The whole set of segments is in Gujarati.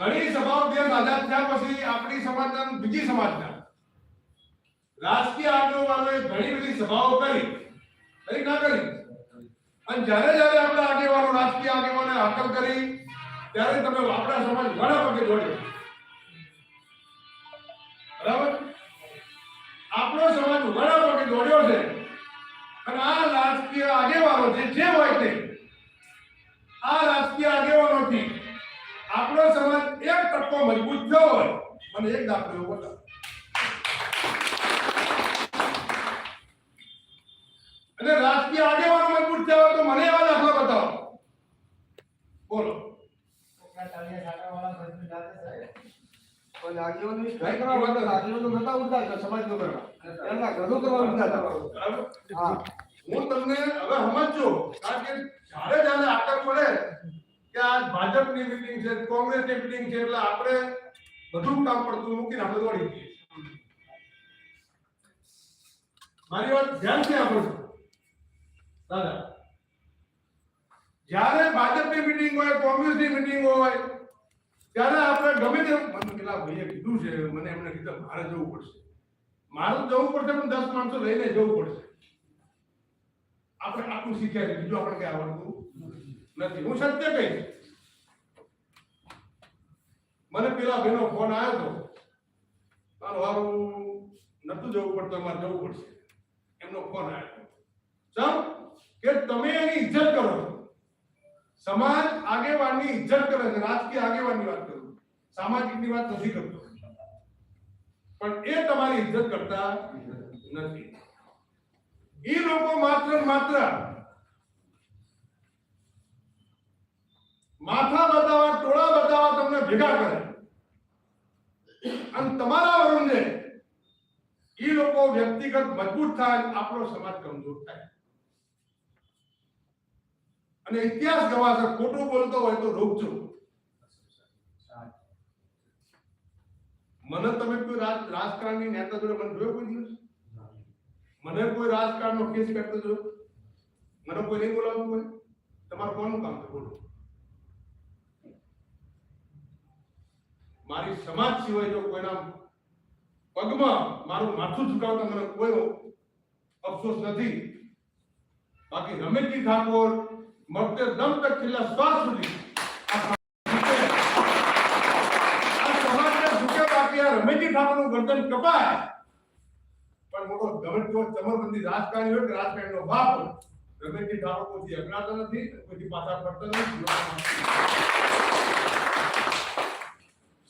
ઘણી સભાઓ દેશ આઝાદ થયા પછી આપણી સમાજના બીજી સમાજના. રાજકીય આગેવાનોએ ઘણી બધી સભાઓ કરી. કરી ના કરી. અને જ્યારે જ્યારે આપણા આગેવાનો, રાજકીય આગેવાને હાકલ કરી, ત્યારે તમે આપણા સમાજ ઘણા પગે દોડ્યો. બરાબર? આપણો સમાજ ઘણા પગે દોડ્યો છે. અને આ રાજકીય આગેવાનો જે જે હોય તે, આ રાજકીય આગેવાનોથી આપણો સમાજ ટકો મજબૂત થયો હોય મને એક દાખલો એવો બતાવો અને રાજકીય આગેવાનો મજબૂત થયા હોય તો મને એવા દાખલો બતાવો બોલો હું આગેવાનોની ઘર કરવા માટે આગેવાનો નતા ઉઠતા કે સમાજનો કરવા. એમના ઘરનું કરવા ઉઠતા હતા. બરાબર હા. હું તમને હવે સમજો કારણ કે જ્યારે જ્યારે આકર પડે કે આ ભાજપની મીટિંગ છે મીટિંગ છે એટલે આપણે બધું કામ પડતું મૂકીને આપણે દોડી જઈએ મારી વાત ધ્યાનથી સાંભળજો. દાદા, જ્યારે ભાજપની મિટિંગ હોય, કોંગ્રેસની મિટિંગ હોય, ત્યારે આપણે ગમે તે મને પેલા ભાઈએ કીધું છે, મને એમને કીધું, મારે જવું પડશે. મારે જવું પડશે, પણ દસ માણસો લઈને જવું પડશે. આપણે આટલું શીખ્યા છે. બીજું આપણે કઈ આવડતું નથી. હું સત્ય કહીશ. મને પેલા ભાઈનો ફોન આવ્યો હતો મારું હારું નતું જવું પડતું, અમારે જવું પડશે. એમનો ફોન આવ્યો હતો સમ કે તમે એની ઇજ્જત કરો છો? સમાજ આગેવાનની ઇજ્જત કરે છે, રાજકીય આગેવાનની વાત કરું. સામાજિકની વાત નથી કરતો. પણ એ તમારી ઇજ્જત કરતા નથી. એ લોકો માત્ર ને માત્ર માથા બતાવવા, ટોળા બતાવવા તમને ભેગા કરે. અને તમારા વરુણને એ લોકો વ્યક્તિગત મજબૂત થાય આપણો સમાજ કમજોર થાય. અને ઇતિહાસ ગવાશે ખોટું બોલતો હોય તો રોકજો. મને તમે કોઈ રાજ, રાજકારણની નેતા જોડે મને જોયો કોઈ દિવસ? મને કોઈ રાજકારણનો કેસ કરતો જો મને કોઈ નહીં બોલાવતું હોય? તમારું કોનું કામ છે? બોલો. મારી સમાજ સિવાય જો કોઈના પગમાં મારું માથું ઝુકાવતા મને કોઈ અફસોસ નથી. બાકી રમેશજી ઠાકોર મરતે દમ તક છેલ્લા શ્વાસ સુધી રમેશજી ઠાકોરનું ગરદન કપાય. પણ મોટો ગમે તેવો ચમરબંધી રાજકારણી હોય કે રાજકારણીનો બાપ રમેશજી ઠાકોર કોઈથી અજ્ઞાતો નથી કોઈથી પાછા પડતો નથી.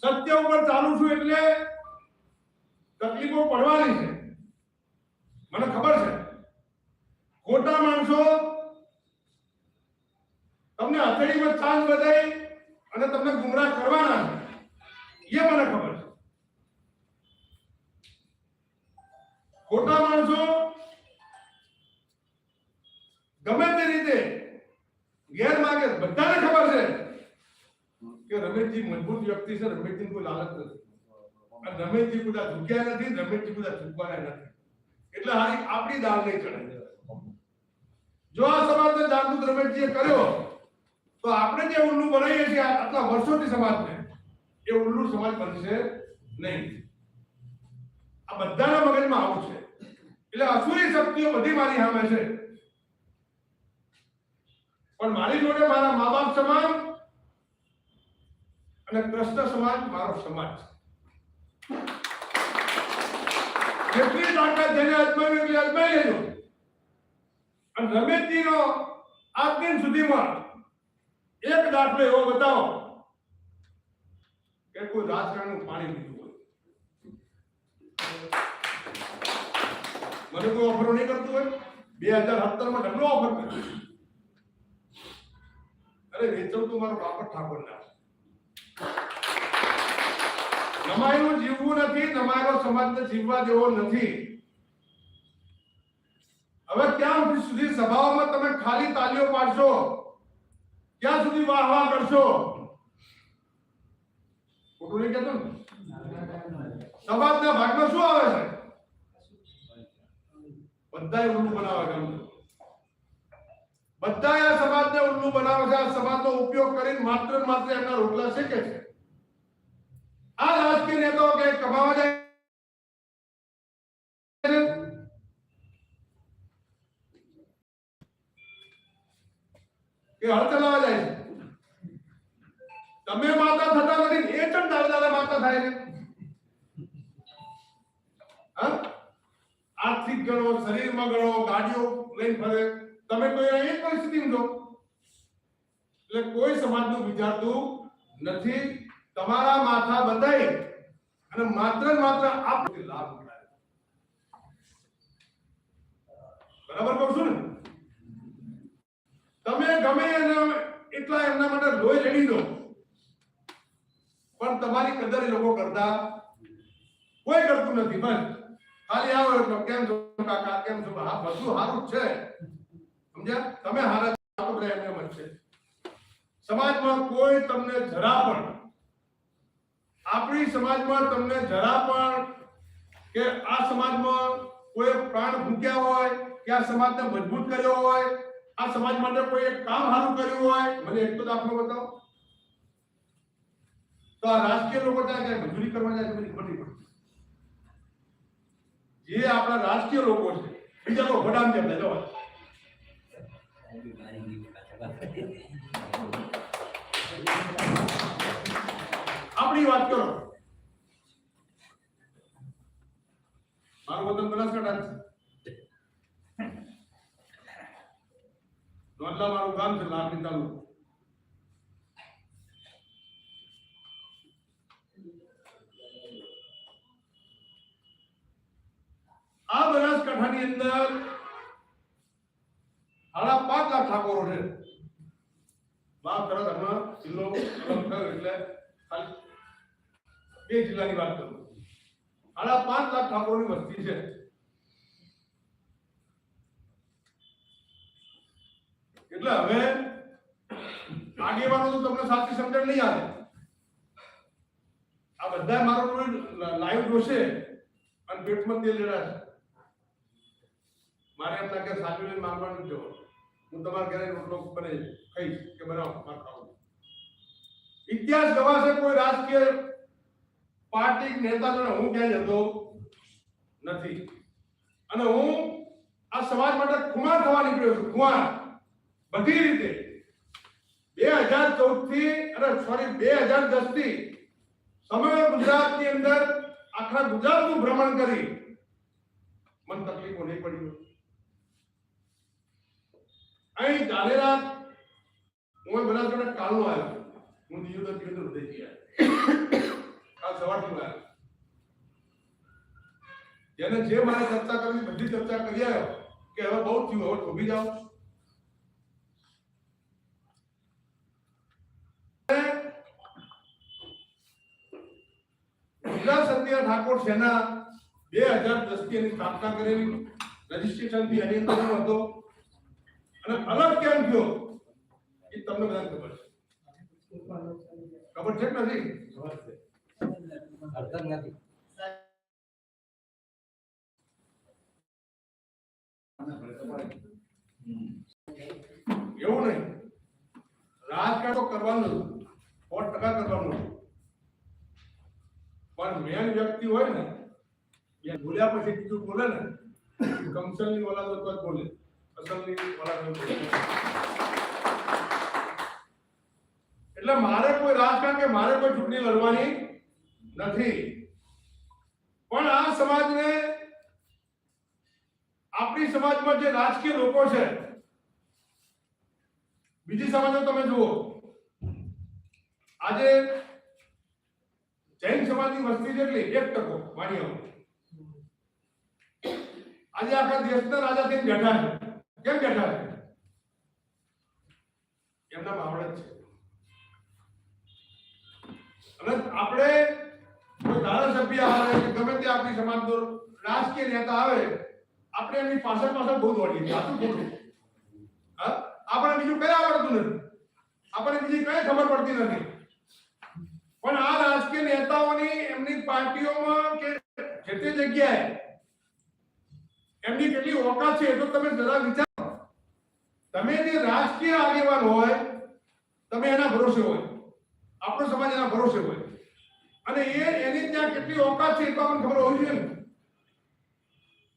સત્ય ઉપર ચાલુ છું એટલે તકલીફો પડવાની છે. મને ખબર છે. ખોટા માણસો તમને હથેળીમાં ચાંદ બધાઈ અને તમને ગુમરાહ કરવાના એ મને ખબર છે. ખોટા માણસો ગમે તે રીતે ગેરમાર્ગે બધાને ખબર છે કે રમેશજી મજબૂત વ્યક્તિ છે રમેશજી કોઈ લાલચ નથી. રમેશજી બધા ઝૂક્યા નથી રમેશજી બધા ઝૂકવાના નથી. એટલે હારી આપણી દાળ નહીં ચડે જો આ સમાજને જાગૃત રમેશજીએ કર્યો, તો આપણે જે ઉલ્લુ બનાવીએ છીએ આટલા વર્ષોથી સમાજને, એ ઉલ્લુ સમાજ બનશે નહીં. આ બધાના મગજમાં આવું છે. એટલે અસુરી શક્તિઓ બધી મારી સામે છે. પણ મારી જોડે મારા મા બાપ સમાન અને કૃષ્ણ સમાજ મારો સમાજ જેટલી તાકાત જેને અજમાવી એટલી અજમાવી લેજો અને રમેશજીનો આજ દિન સુધીમાં એક દાખલો એવો બતાવો કે કોઈ રાજકારણનું પાણી પીધું હોય. મને કોઈ ઓફરો નહીં કરતું હોય. બે હજાર સત્તરમાં ઢગલો ઓફર કર્યો. અરે વેચવ તો મારો બાપટ ઠાકોર ના નમાયનું જીવવું નથી, તમારો સમાજને જીવવા દેવો નથી. હવે ક્યાં સુધી સભાઓમાં તમે ખાલી તાલીઓ પાડશો. ક્યાં સુધી વાહ વાહ કરશો. ખોટું નહીં કહેતો સમાજના ભાગમાં શું આવે છે? બધાય ઉલ્લુ બનાવે છે બધાય આ સમાજને ઉલ્લુ બનાવે છે. આ સમાજનો ઉપયોગ કરીને માત્ર માત્ર એમના રોટલા શેકે છે. આ રાજકીય નેતાઓ કઈ કમાવા જાય? કે હળ ચલાવવા જાય તમે માતા થતા નથી. એ દાદા દાદા માતા થાય છે હા આર્થિક ગણો શરીરમાં ગણો ગાડીઓ લઈને ફરે તમે તો એ જ પરિસ્થિતિમાં છો એટલે કોઈ સમાજનું નથી. તમારા માથા બધાય અને માત્ર માત્ર આપણે લાભ ઉઠાવે બરાબર કહું ને? તમે ગમે એને એટલા એમના માટે લોહી રેડી દો. પણ તમારી કદર એ લોકો કરતા કોઈ કરતું નથી, બસ. ખાલી આવો એટલો કેમ છો કાકા, કેમ છો હા બધું સારું છે. સમજ્યા? તમે હારા આપણે એમને છે સમાજમાં કોઈ તમને જરા પણ, આપણી સમાજમાં તમને જરા પણ કે આ સમાજમાં કોઈ પ્રાણ ફૂંક્યા હોય, કે આ સમાજને મજબૂત કર્યો હોય, આ સમાજ માટે કોઈ એક કામ સારું કર્યું હોય, મને એક તો દાખલો બતાવો. તો આ રાજકીય લોકો ત્યાં ક્યાંય મજૂરી કરવા જાય છે મને ખબર નહીં પડતી. જે આપણા રાજકીય લોકો છે, બીજા તો વડામ જેમ જવા આપણી વાત કરો. મારું વતન બનાસકાંઠા છે. નોંધલા મારું ગામ છે લાખણી તાલુકો. આ બનાસકાંઠાની અંદર સાડા પાંચ લાખ ઠાકોરો છે. બાપ તરત હમણાં જિલ્લો એટલે ખાલી બે જિલ્લાની વાત કરું. સાડા પાંચ લાખ ઠાકોરની વસ્તી છે. એટલે હવે આગેવાનો તો તમને સાચી સમજણ નહીં આવે. આ બધા મારો લાઈવ જોશે અને પેટમાં તેલ છે. મારે એમના ઘેર સાચું લઈને માંગવાનું જો હું તમારા ઘરે રોટલો બને કહીશ કે બનાવો, મારે ખાવું ઇતિહાસ ગવાશે કોઈ રાજકીય પાર્ટી નેતાને હું ક્યાંય જતો નથી. અને હું આ સમાજ માટે ખુમાર થવા નીકળ્યો છું, ખુમાર. બધી રીતે. બે હજાર ચૌદથી અને સોરી બે હજાર દસથી સમગ્ર ગુજરાતની અંદર આખા ગુજરાતનું ભ્રમણ કરી. મને તકલીફો નહીં પડી. અહીં ધાનેરા હું બનાસકાંઠા કાલનો આવ્યો. હું દિયોદર તો દીવ તો હૃદય ગયા કાલ સવારથી હું આવ્યો જેને જે મારે ચર્ચા કરવી બધી ચર્ચા કરી આવ્યો કે હવે બહુ થયું હવે થોભી જાઓ ગુજરાત સત્ય ઠાકોર સેના બે હજાર દસથી એની સ્થાપના કરેલી રજીસ્ટ્રેશનથી એની અંદર હું હતો અને અલગ કેમ થયો એ તમને બધાને ખબર છે ખબર છે કે નથી અડધા નથી. એવું નહીં. રાજકારણ તો કરવાનું સો ટકા કરવાનું પણ મેન વ્યક્તિ હોય ને, એ બોલ્યા પછી બીજું બોલે ને કમસલની ઓલાદ તો બોલે. અસલની ઓલાદ બોલે. એટલે મારે કોઈ રાજકારણ કે મારે કોઈ ચૂંટણી લડવાની નથી. પણ આ સમાજને આપણી સમાજમાં જે રાજકીય લોકો છે, બીજી સમાજો તમે જુઓ. આજે જૈન સમાજની વસ્તી જેટલી, એક ટકો, માની આજે આખા દેશના રાજા થઈને બેઠા છે. કેમ બેઠા છે? એમના બાવળ જ છે. અને આપણે ધારાસભ્ય આવે કે ગમે તે આપણી સમાજનો રાજકીય નેતા આવે, આપણે એમની પાછળ પાછળ બહુ દોડીએ છીએ. શું ખોટું? આપણે બીજું કઈ આવડતું નથી. આપણને બીજી કઈ ખબર પડતી નથી. પણ આ રાજકીય નેતાઓની એમની પાર્ટીઓમાં કે જે તે જગ્યાએ એમની કેટલી ઓકાત છે એ તો તમે જરા વિચારો. તમે જે રાજકીય આગેવાન હોય, તમે એના ભરોસે હોય. આપણો સમાજ એના ભરોસે હોય. અને એ એની ત્યાં કેટલી ઓકાત છે એ તો આપણને ખબર હોવી જોઈએ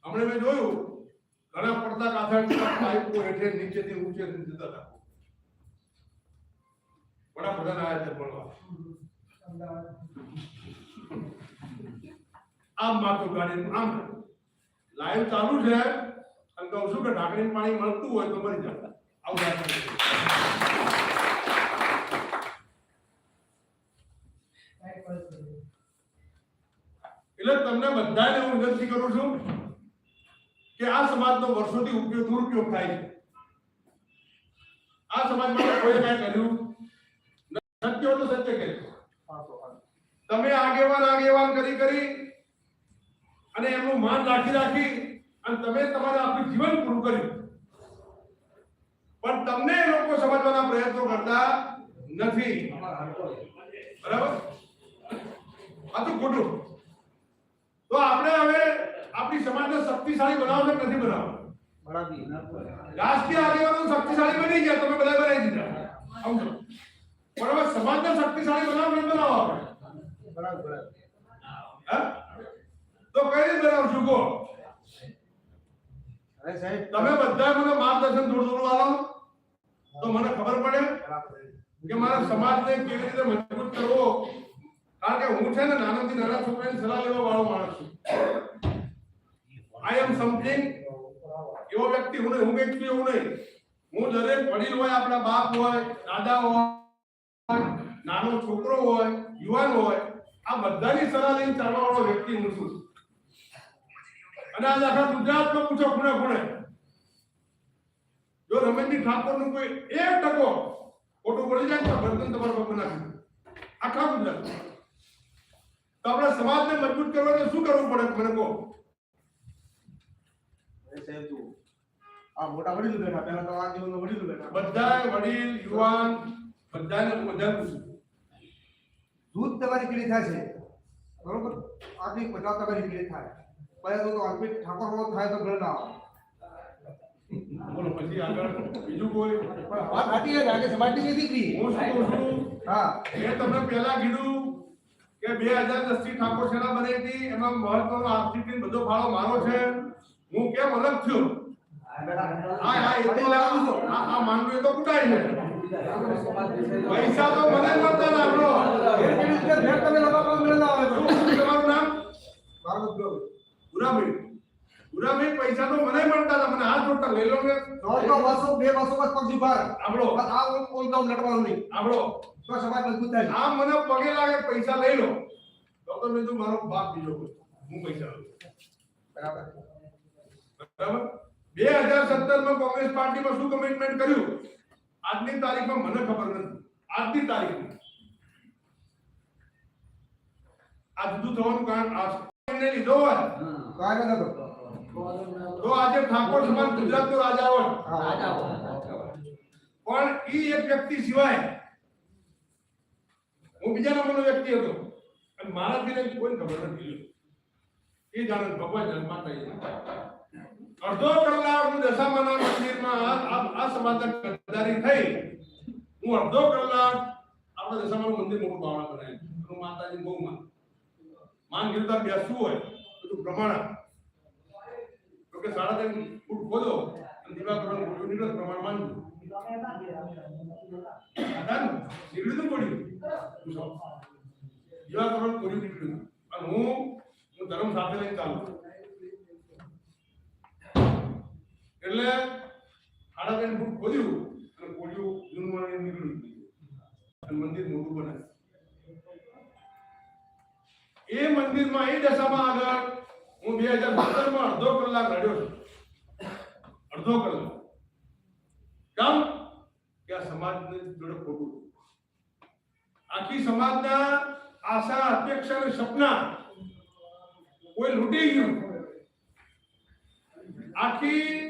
હમણાં મેં જોયું, ઘણા પડતા કાથા પાઇપો હેઠે નીચેથી ઊંચે જતા હતા. વડાપ્રધાન આયા છે બોલવા આમ માથું ગાડી, આમ લાઈવ ચાલુ છે. અને કહું છું કે ઢાંકણી પાણી મળતું હોય તો મરી જાય આવું લાગે છે. એટલે તમને બધાને હું વિનંતી કરું છું કે આ સમાજનો વર્ષોથી ઉપયોગ, દુરુપયોગ થાય છે. આ સમાજ કોઈ કાંઈ કર્યું? સત્ય તો સત્ય કહે તમે આગેવાન આગેવાન કરી કરી અને એમનું માન રાખી રાખી અને તમે તમારે આપણું જીવન પૂરું કર્યું. પણ તમને એ લોકો સમજવાના પ્રયત્નો કરતા નથી. બરાબર? આ તો ખોટું. તો આપણે હવે આપણી સમાજને શક્તિશાળી બનાવવા કે નથી બનાવવા રાજકીય આગેવાનો શક્તિશાળી બની ગયા, તમે બધા બનાવી દીધા. સમજો પણ હવે સમાજને શક્તિશાળી બનાવવા નથી બનાવવા આપણે. હા? તો કઈ રીતે બનાવશું, કહો? અરે સાહેબ તમે બધા મને માર્ગદર્શન થોડું થોડું આલો? તો મને ખબર પડે કે મારા સમાજને કેવી રીતે મજબૂત કરવો? કારણ કે હું છે ને નાનાથી નાના છોકરાની સલાહ લેવા વાળો માણસ છું. આઈ એમ સમથિંગ એવો વ્યક્તિ હું નહીં, હું કંઈક છું એવું નહીં. હું દરેક વડીલ હોય, આપણા બાપ હોય, દાદા હોય, નાનો છોકરો હોય, યુવાન હોય, આ બધાની સલાહ લઈને ચાલવા વાળો વ્યક્તિ હું છું. અને આજ આખા ગુજરાતમાં પૂછો ખૂણે ખૂણે. જો રમેશજી ઠાકોરનું કોઈ એક ટકો ખોટું પડી જાય તો બર્તન તમારા પગ નાખી આખા ગુજરાત તો આપણે સમાજને મજબૂત કરવા તો શું કરવું પડે મને કહો અરે સાહેબ તું આ મોટા વડીલો બેઠા પહેલા તો આ જીવનનો વડીલો બેઠા બધાય વડીલ યુવાન બધાને બધા પૂછું દૂધ તમારી પીળી થાય છે બરોબર આથી પચાસ ટકાની પીળી થાય પહેલા તો અલ્પિત ઠાકોર નો થાય તો ઘર ના આવે બોલો પછી આગળ બીજું કોઈ પણ વાત સાચી છે આજે સમાજની દીકરી હું શું કહું છું હા મેં તમને પહેલા કીધું કે બે હજાર દસથી ઠાકોર સેના બની હતી એમાં મહત્વનો આર્થિક બધો ફાળો મારો છે. હું કેમ અલગ થયો હા હા એ તો આ આ માનવું એ તો કુટાય છે. પૈસા તો મને ના એ રીતે તમે લોકો આવે શું તમારું નામ? મારું ગયું. પુરાભાઈ પુરાભાઈ પૈસા તો મને મળતા હતા મને હાથ જોડતા લઈ લો ને દોઢ તો બસો બે બસો બસ પગ ભાર આપણો બસ આ ઓલ કામ લટવાનું નહીં આપણો તો સમાજ મજબૂત થાય આમ મને પગે લાગે પૈસા લઈ લો ડોક્ટર મેં તું મારો બાપ બીજો કોઈ. હું પૈસા લઉં બરાબર બરાબર બે હજાર સત્તરમાં કોંગ્રેસ પાર્ટીમાં શું કમિટમેન્ટ કર્યું? આજની તારીખમાં મને ખબર નથી. આજની તારીખમાં. આ જુદું થવાનું કારણ આ છે. એમને લીધો હોય. કાંઈ નતો તો આજે ઠાકોર સમાજ ગુજરાતનો રાજા હોય. હા પણ ઈ એક વ્યક્તિ સિવાય હું બીજા નંબરનો વ્યક્તિ હતો. અને મારાથી લઈને કોઈ ખબર નથી એ જાણે ભગવાન જન્માતા અડધો કલાક હું દશામાના મંદિરમાં આ આ ગદ્દારી થઈ. હું અડધો કલાક આપણે દશામાનું મંદિર મોટું બાવણા બનાવ્યું માતાજી બહુ માન માન ગીરતા બેસવું હોય બધું પ્રમાણ કે સાડા ત્રણ ફૂટ ખોદો અને દીવા કરવાનું ખોટું નીકળે પ્રમાણ માનજો નીકળ્યું પડ્યું. દીવા કરવાનું ખોટું નીકળ્યું. અને હું હું ધર્મ સાથે લઈને ચાલુ એટલે સાડા ત્રણ ફૂટ ખોદ્યું અને ખોડ્યું જૂનું નીકળ્યું. અને મંદિર મોટું બનાવ્યું. એ મંદિરમાં એ દશામાં આગળ હું બે હજાર સત્તરમાં અડધો કલાક રડ્યો છું. અડધો કલાક. કેમ? કે આ સમાજ જોડે ખોટું આખી સમાજના આશા, અપેક્ષા અને સપના કોઈ લૂંટી ગયું. આખી